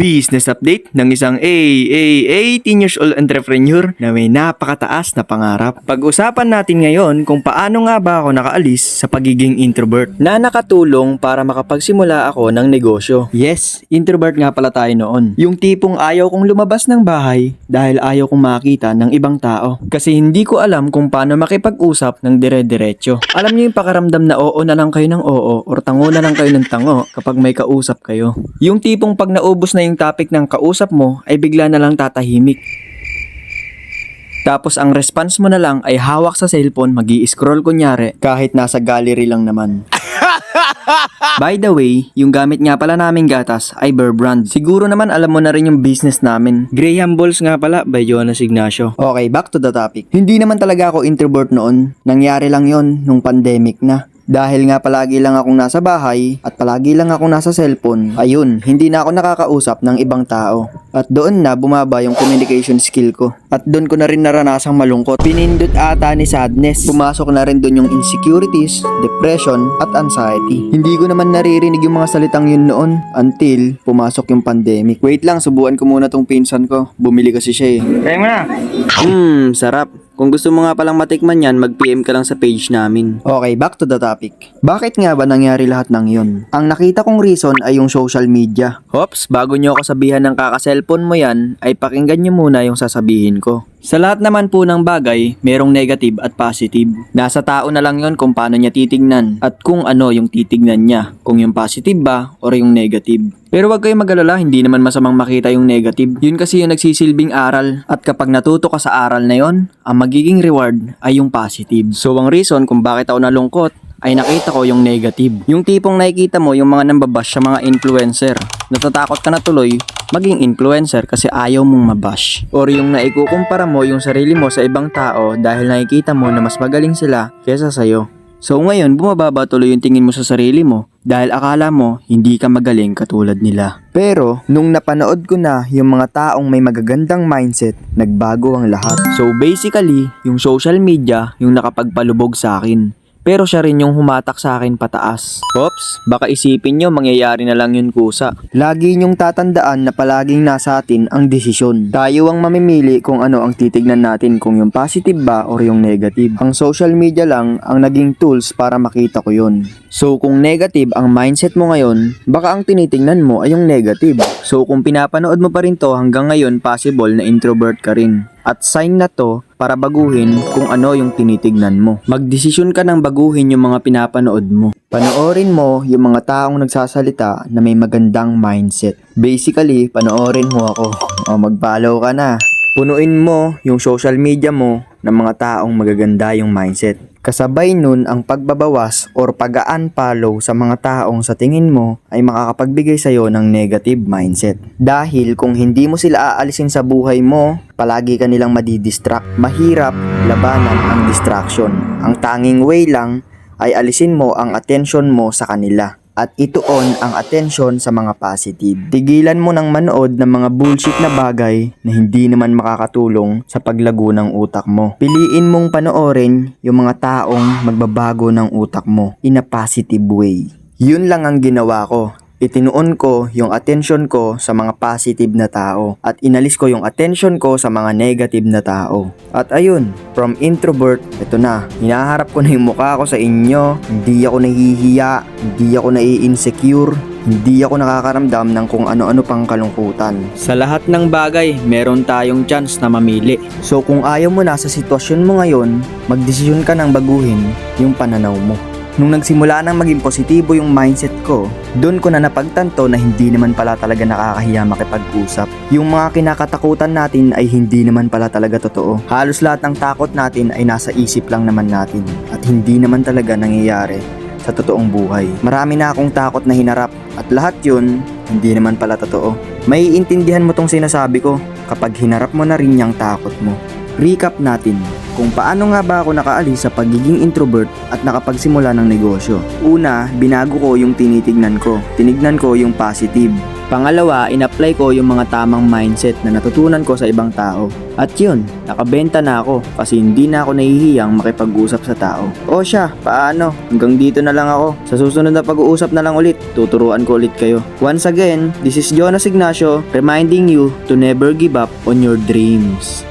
Business update ng isang A, A, 18 years old entrepreneur na may napakataas na pangarap. Pag-usapan natin ngayon kung paano nga ba ako nakaalis sa pagiging introvert na nakatulong para makapagsimula ako ng negosyo. Yes, introvert nga pala tayo noon. Yung tipong ayaw kong lumabas ng bahay dahil ayaw kong makita ng ibang tao. Kasi hindi ko alam kung paano makipag-usap ng dire-diretso. Alam niyo yung pakaramdam na oo na lang kayo ng oo or tango na lang kayo ng tango kapag may kausap kayo. Yung tipong pag naubos na yung topic ng kausap mo ay bigla na lang tatahimik. Tapos ang response mo na lang ay hawak sa cellphone, mag scroll kunyari, kahit nasa gallery lang naman. By the way, yung gamit nga pala naming gatas ay Bear Brand. Siguro naman alam mo na rin yung business namin. Graham Balls nga pala by Jonas Ignacio. Okay, back to the topic. Hindi naman talaga ako introvert noon. Nangyari lang yon nung pandemic na. Dahil nga palagi lang akong nasa bahay at palagi lang akong nasa cellphone, ayun, hindi na ako nakakausap ng ibang tao. At doon na bumaba yung communication skill ko. At doon ko na rin naranasang malungkot. Pinindot ata ni sadness. Pumasok na rin doon yung insecurities, depression, at anxiety. Hindi ko naman naririnig yung mga salitang yun noon until pumasok yung pandemic. Wait lang, subuan ko muna tong pinsan ko. Bumili kasi siya eh. Kaya mo na. Hmm, sarap. Kung gusto mo nga palang matikman yan, mag-PM ka lang sa page namin. Okay, back to the topic. Bakit nga ba nangyari lahat ng yun? Ang nakita kong reason ay yung social media. Hops, bago nyo ako sabihan ng kaka-cellphone mo yan, ay pakinggan nyo muna yung sasabihin ko. Sa lahat naman po ng bagay, merong negative at positive. Nasa tao na lang yon kung paano niya titignan at kung ano yung titignan niya, kung yung positive ba or yung negative. Pero wag kayong magalala, hindi naman masamang makita yung negative. Yun kasi yung nagsisilbing aral at kapag natuto ka sa aral na yon, ang magiging reward ay yung positive. So ang reason kung bakit ako nalungkot ay nakita ko yung negative. Yung tipong nakikita mo yung mga nambabash sa mga influencer. Natatakot ka na tuloy maging influencer kasi ayaw mong mabash. Or yung naikukumpara mo yung sarili mo sa ibang tao dahil nakikita mo na mas magaling sila kesa sa'yo. So ngayon, bumababa tuloy yung tingin mo sa sarili mo dahil akala mo hindi ka magaling katulad nila. Pero, nung napanood ko na yung mga taong may magagandang mindset, nagbago ang lahat. So basically, yung social media yung nakapagpalubog sa akin. Pero siya rin yung humatak sa akin pataas. Oops, baka isipin nyo mangyayari na lang yun kusa. Lagi nyong tatandaan na palaging nasa atin ang desisyon. Tayo ang mamimili kung ano ang titignan natin kung yung positive ba or yung negative. Ang social media lang ang naging tools para makita ko yun. So kung negative ang mindset mo ngayon, baka ang tinitingnan mo ay yung negative. So kung pinapanood mo pa rin to hanggang ngayon possible na introvert ka rin. At sign na to para baguhin kung ano yung tinitignan mo. Magdesisyon ka ng baguhin yung mga pinapanood mo. Panoorin mo yung mga taong nagsasalita na may magandang mindset. Basically, panoorin mo ako. O mag-follow ka na. Punuin mo yung social media mo ng mga taong magaganda yung mindset. Kasabay nun ang pagbabawas or pag-unfollow sa mga taong sa tingin mo ay makakapagbigay sa'yo ng negative mindset. Dahil kung hindi mo sila aalisin sa buhay mo, palagi ka nilang madidistract. Mahirap labanan ang distraction. Ang tanging way lang ay alisin mo ang attention mo sa kanila at ituon ang attention sa mga positive. Tigilan mo ng manood ng mga bullshit na bagay na hindi naman makakatulong sa paglago ng utak mo. Piliin mong panoorin yung mga taong magbabago ng utak mo in a positive way. Yun lang ang ginawa ko. Itinuon ko yung attention ko sa mga positive na tao at inalis ko yung attention ko sa mga negative na tao. At ayun, from introvert, ito na. Hinaharap ko na yung mukha ko sa inyo. Hindi ako nahihiya, hindi ako nai-insecure, hindi ako nakakaramdam ng kung ano-ano pang kalungkutan. Sa lahat ng bagay, meron tayong chance na mamili. So kung ayaw mo na sa sitwasyon mo ngayon, magdesisyon ka ng baguhin yung pananaw mo. Nung nagsimula nang maging positibo yung mindset ko, doon ko na napagtanto na hindi naman pala talaga nakakahiya makipag-usap. Yung mga kinakatakutan natin ay hindi naman pala talaga totoo. Halos lahat ng takot natin ay nasa isip lang naman natin at hindi naman talaga nangyayari sa totoong buhay. Marami na akong takot na hinarap at lahat yun hindi naman pala totoo. May intindihan mo tong sinasabi ko kapag hinarap mo na rin yung takot mo. Recap natin kung paano nga ba ako nakaalis sa pagiging introvert at nakapagsimula ng negosyo. Una, binago ko yung tinitignan ko. Tinignan ko yung positive. Pangalawa, in-apply ko yung mga tamang mindset na natutunan ko sa ibang tao. At yun, nakabenta na ako kasi hindi na ako nahihiyang makipag-usap sa tao. O siya, paano? Hanggang dito na lang ako. Sa susunod na pag-uusap na lang ulit, tuturuan ko ulit kayo. Once again, this is Jonas Ignacio reminding you to never give up on your dreams.